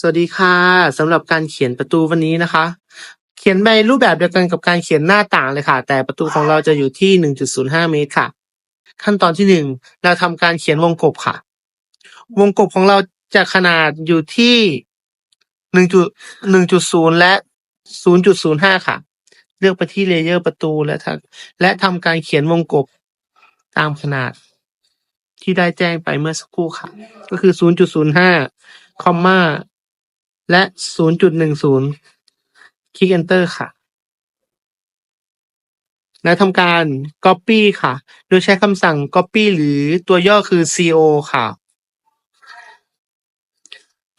สวัสดีค่ะสำหรับการเขียนประตูวันนี้นะคะ เขียนในรูปแบบเดียวกันกับการเขียนหน้าต่างเลยค่ะ แต่ประตูของเราจะอยู่ที่ 1.05 เมตรค่ะ ขั้นตอนที่หนึ่งเราทำการเขียนวงกบค่ะ วงกบของเราจะขนาดอยู่ที่ 1.1.0 และ 0.05 ค่ะ เลือกไปที่เลเยอร์ประตูและทำและทำการเขียนวงกบตามขนาด ที่ได้แจ้งไปเมื่อสักครู่ค่ะ ก็คือ 0.05คอมมา และ0.10คลิก Enter ค่ะ และทำการ Copy ค่ะ โดยใช้คำสั่ง Copy หรือตัวย่อคือ CO ค่ะ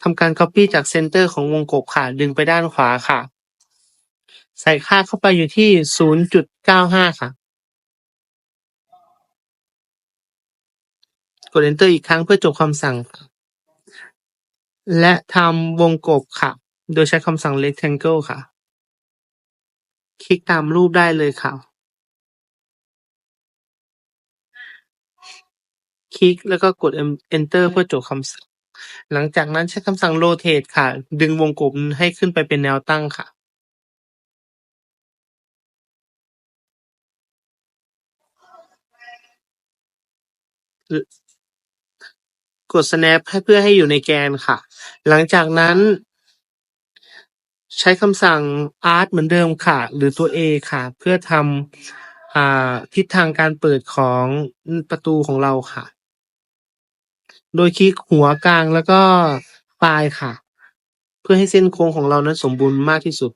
ทำการ Copy จาก Center ของวงกบค่ะ ดึงไปด้านขวาค่ะ ใส่ค่าเข้าไปอยู่ที่ 0.95 ค่ะ กด Enter อีกครั้งเพื่อจบคำสั่งค่ะ และทำวงกบค่ะ โดยใช้คำสั่ง rectangle ค่ะ คลิกตามรูปได้เลยค่ะ คลิกแล้วก็กด enter เพื่อจบคำสั่ง หลังจากนั้นใช้คำสั่ง rotate ค่ะ ดึงวงกบให้ขึ้นไปเป็นแนวตั้งค่ะ กด snap ให้เพื่อให้อยู่ในแกนค่ะ หลังจากนั้น ใช้คำสั่ง art เหมือนเดิมค่ะ หรือตัว A ค่ะ เพื่อทำอทิศทางการเปิดของประตูของเราค่ะ โดยคลิกหัวกลางแล้วก็ปลายค่ะ เพื่อให้เส้นโค้งของเรานั้นสมบูรณ์มากที่สุด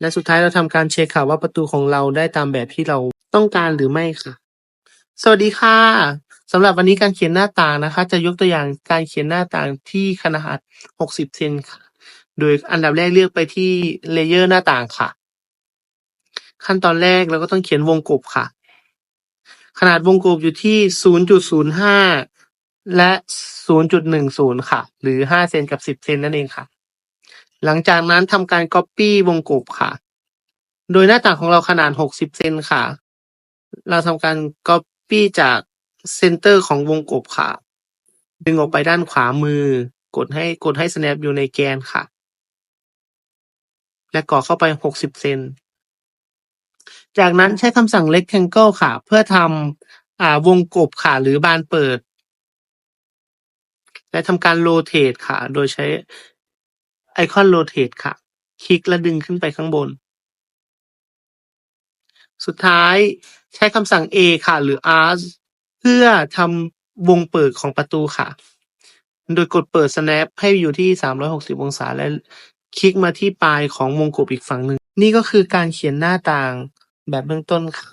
และสุดท้ายเราทำการเช็คค่ะว่าประตูของเราได้ตามแบบที่เราต้องการหรือไม่ค่ะ สวัสดีค่ะ สำหรับวันนี้การเขียนหน้าต่างนะคะ จะยกตัวอย่างการเขียนหน้าต่างที่ขนาด 60 เซนค่ะ โดยอันดับแรกเลือกไปที่เลเยอร์หน้าต่างค่ะ ขั้นตอนแรกเราก็ต้องเขียนวงกบค่ะ ขนาดวงกบอยู่ที่ 0.05 และ 0.10 ค่ะ หรือ 5 เซนกับ 10 เซนนั่นเองค่ะ หลังจากนั้นทำการ Copy วงกบค่ะ โดยหน้าต่างของเราขนาด 60 เซนค่ะ เราทำการ Copy จาก เซนเตอร์ของวงกบค่ะ ดึงออกไปด้านขวามือ กดให้กดให้ snap อยู่ในแกนค่ะ และก่อเข้าไป 60 เซน จากนั้นใช้คำสั่ง rectangle ค่ะ เพื่อทำอ่าวงกบค่ะ หรือบานเปิด และทำการ rotate ค่ะ โดยใช้ไอคอน rotate ค่ะ คลิกและดึงขึ้นไปข้างบนสุดท้ายใช้คำสั่ง A ค่ะ หรือ arc เพื่อทำวงเปิดของประตูค่ะ โดยกดเปิด snap ให้อยู่ที่ 360 องศา และคลิกมาที่ปลายของวงกบอีกฝั่งหนึ่ง นี่ก็คือการเขียนหน้าต่างแบบเบื้องต้นค่ะ